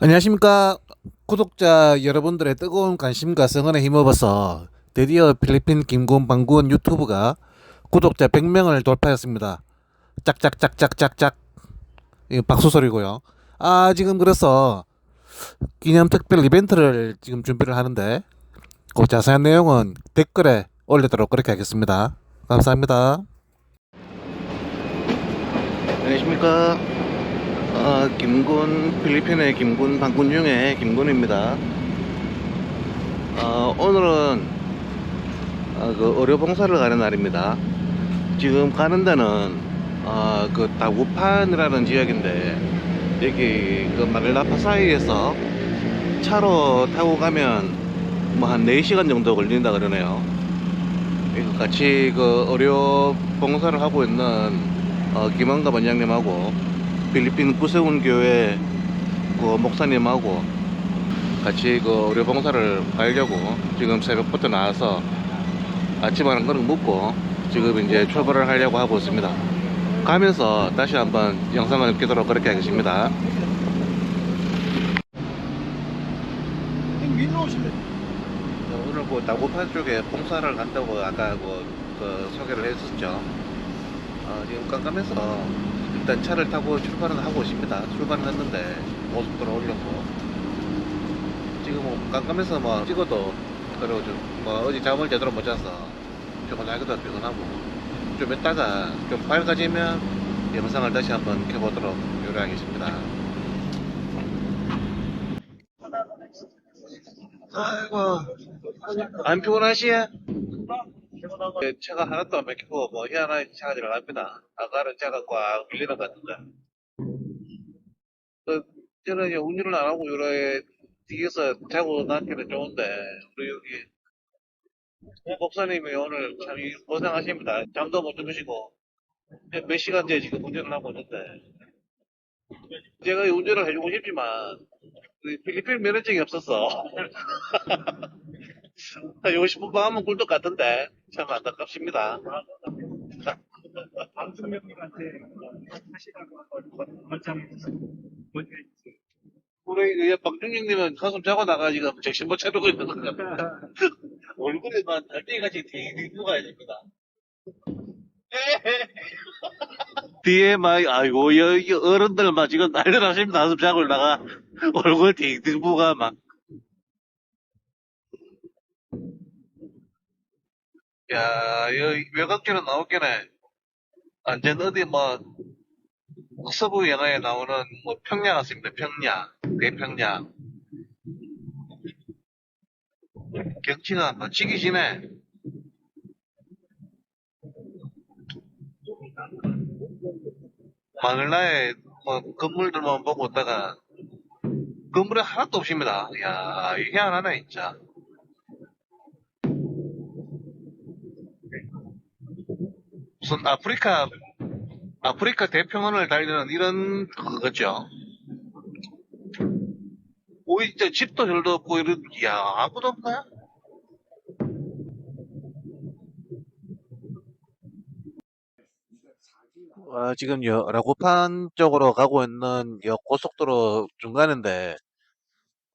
안녕하십니까. 구독자 여러분들의 뜨거운 관심과 성원에 힘입어서 드디어 필리핀 김군 방군 유튜브가 구독자 100명을 돌파했습니다. 짝짝짝짝짝짝. 박수 소리고요. 아 지금 그래서 기념 특별 이벤트를 지금 준비를 하는데 그 자세한 내용은 댓글에 올리도록 그렇게 하겠습니다. 감사합니다. 안녕하십니까 아, 김군 필리핀의 김군 방군 중에 김군입니다. 아, 오늘은 아, 그 의료 봉사를 가는 날입니다. 지금 가는 데는 아, 그 다구판이라는 지역인데 여기 그 마닐라파 사이에서 차로 타고 가면 뭐 한 4시간 정도 걸린다 그러네요. 같이 그 의료 봉사를 하고 있는 어, 김한가 원장님하고 필리핀 구세운 교회 그 목사님하고 같이 그 의료 봉사를 가려고 지금 새벽부터 나와서 아침 한 그릇 먹고 지금 이제 출발을 하려고 하고 있습니다. 가면서 다시 한번 영상을 찍도록 그렇게 하겠습니다. 오늘 그 다고판 쪽에 봉사를 간다고 아까 그, 그 소개를 했었죠. 어, 지금 깜깜해서 일단 차를 타고 출발은 하고 있습니다. 출발은 했는데 고속도로 올렸고 지금 뭐 깜깜해서 뭐 찍어도 그리고 좀뭐 어디 잠을 제대로 못 자서 피곤하기도 피곤하고 좀 이따가 좀 밝아지면 영상을 다시 한번 켜보도록 요리하겠습니다. 아이고 안 피곤하시 에? 예, 차가 하나도 안 막히고 뭐 희한한 차가 들어갑니다. 아까는 차가 꽉 밀리는 것 같은데. 그 저는 이제 운전을 안 하고 요래 뒤에서 자고 나기는 좋은데 우리 여기 호 목사님이 오늘 참 고생하십니다. 잠도 못 주무시고 몇- 몇 시간째 지금 운전을 하고 있는데 제가 이 운전을 해주고 싶지만 필리핀 면허증이 없어 서 하고 싶은 방 하면 꿀떡 같은데 참 안타깝습니다. 방송명님한테 하시라고 원장 우리 그 박준영님은 한숨 자고 나가 지금 정신 못 차리고 있는 것 같아요. 얼굴에만 달팽이같이 딩딩 가야 됩니다. 막 아이고 여기 어른들 막 지금 난리 나십니다. 한숨 자고 나가 얼굴 딩딩 부가 막. 야, 여기 외곽길은 나오겠네. 완전 어디 뭐 서부 영화에 나오는 뭐 평야 같습니다. 평야, 대평야. 경치가 멋지기 지네. 마늘라에 뭐 건물들만 보고 있다가 건물이 하나도 없습니다. 이야, 이게 희한하네, 진짜. 무슨 아프리카 아프리카 대평원을 달리는 이런 그거죠. 오이 진짜 집도 별도 없고 이런 야 아무도 없나요? 아, 지금 여 라고판 쪽으로 가고 있는 여 고속도로 중간인데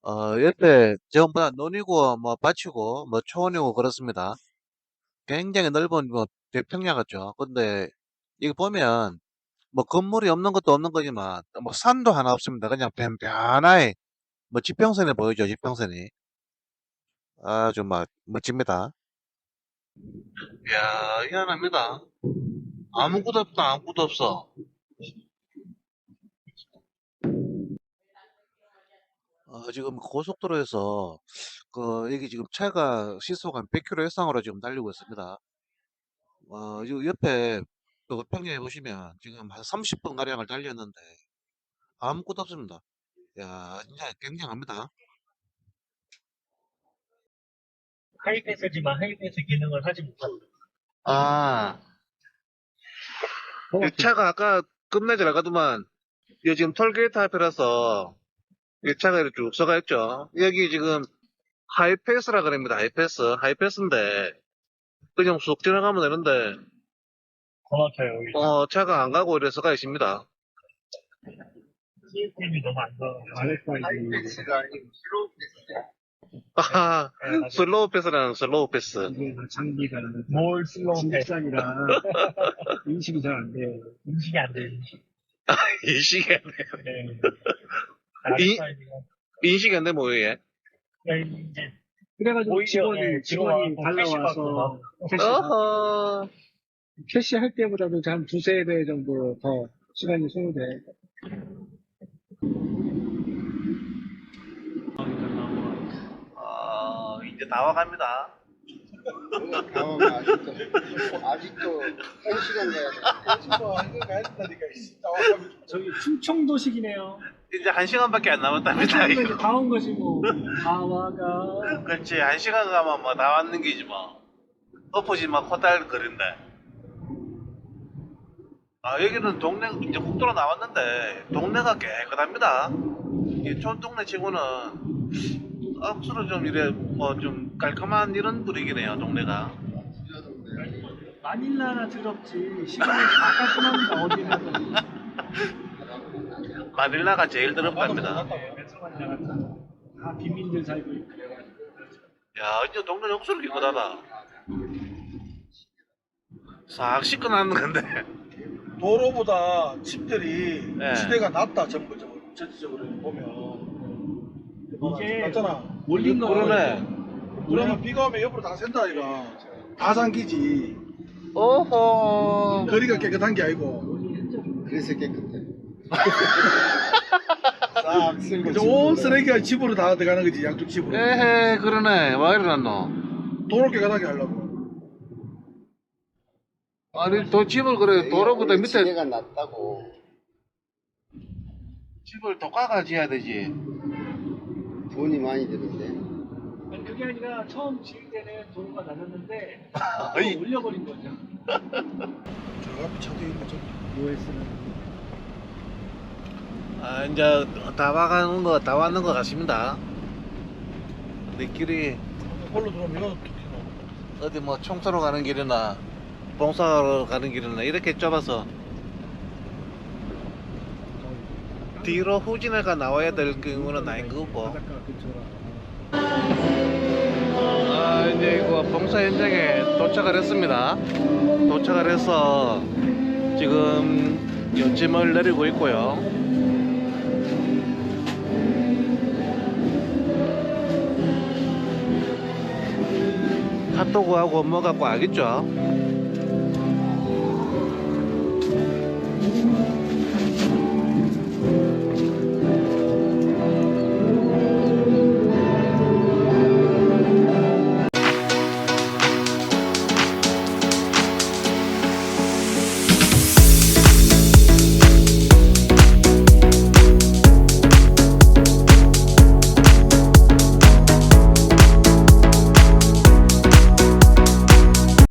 어 옆에 전부 다 논이고 뭐 밭이고 뭐 초원이고 그렇습니다. 굉장히 넓은 뭐 대평야 같죠. 근데 이거 보면 뭐 건물이 없는 것도 없는 거지만 뭐 산도 하나 없습니다. 그냥 편편하게 뭐 지평선이 보이죠. 지평선이 아주 막 멋집니다. 이야 희한합니다. 아무것도 없다 아무것도 없어. 어, 지금 고속도로에서 그 여기 지금 차가 시속 한 100km 이상으로 지금 달리고 있습니다. 어, 요 옆에 그 평야에 보시면 지금 한 30분 가량을 달렸는데 아무것도 없습니다. 야, 진짜 굉장합니다. 하이패스지만 하이패스 기능을 하지 못한다. 아, 이 차가 아까 끝내지 나가더만 이 지금 톨게이트 앞이라서 이 차가 이렇게 쭉 서가 있죠. 여기 지금 하이패스라 그럽니다. 하이패스, 하이패스인데 그냥 쑥 지나가면 되는데 고막혀요. 어 차가 안 가고 이래서가 있습니다. 시스템이 너무 안 좋아요. 하이패스가 아니고 슬로우 패스. 아, 슬로우 패스라는 슬로우 패스. 이게 장비가 뭘 슬로우 패스 진국산이라 인식이 잘 안 돼요. 인식이 안 돼요. 인식. 인식이 안 돼. 네. 이- 아르파이드가 인식이 안 돼, 뭐예? 그냥 이제 그래가지고 직원이 예, 직원이 들어와서 달라와서 캐시. 캐시할 때보다도 한 두세 배 정도 더 시간이 소요돼. 어, 이제 다 와갑니다. 가면 아직도, 아직도 1시간 내야 돼. 저기 충청도식이네요. 이제 한 시간밖에 안 남았답니다. 이제 다온 거지 뭐. 다와가 그렇지, 한 시간 가면 뭐 다 왔는 게지 뭐. 엎어지 막 호달 거린데. 아, 여기는 동네, 이제 국도로 나왔는데, 동네가 깨끗합니다. 이 촌 동네 치고는, 억수로 좀 이래, 뭐 좀 깔끔한 이런 분위기네요, 동네가. 마닐라나 더럽지. 시간이 다 깔끔합니다. 어디는. 마닐라가 제일 더럽답니다. 나갔잖아. 다 빈민들 살고 있고. 야, 이제 동네 억수로 깨끗하다. 싹 씻고 나는 건데. 도로보다 집들이 네. 지대가 낮다 전부적으로 전체적으로 보면 이게 맞잖아 몰린 거 그러네. 그러면 비가 오면 옆으로 다 샌다 이가 다 잠기지 오호. 거리가 깨끗한 게 아니고 그래서 깨끗해. 싹 쓸고 그래서 온 쓰레기가 집으로 다 들어가는 거지 양쪽 집으로 에헤, 그러네. 와 이러놨노? 도로 깨끗하게 하려고 아니, 또 집을 그래, 도로보다 밑에 지대가 낮다고. 집을 더 깎아 지어야 되지. 돈이 많이 드는데. 아니 그게 아니라 처음 지을 때는 도로가 낮았는데 아이. 또 올려버린 거죠. 저 앞에 차도 있는 좀 OS는 아, 이제 다 와가는 거, 다 왔는 것 같습니다. 근데 길이 걸로 들어오면 이거 어떻게 나와? 어디 뭐 청소로 가는 길이나 봉사하러 가는 길이나 이렇게 좁아서 뒤로 후진해가 나와야 될 경우는 아닌 거고. 아 이제 이거 봉사 현장에 도착을 했습니다. 도착을 해서 지금 요짐을 내리고 있고요. 핫도그하고 엄마 뭐 갖고 알겠죠?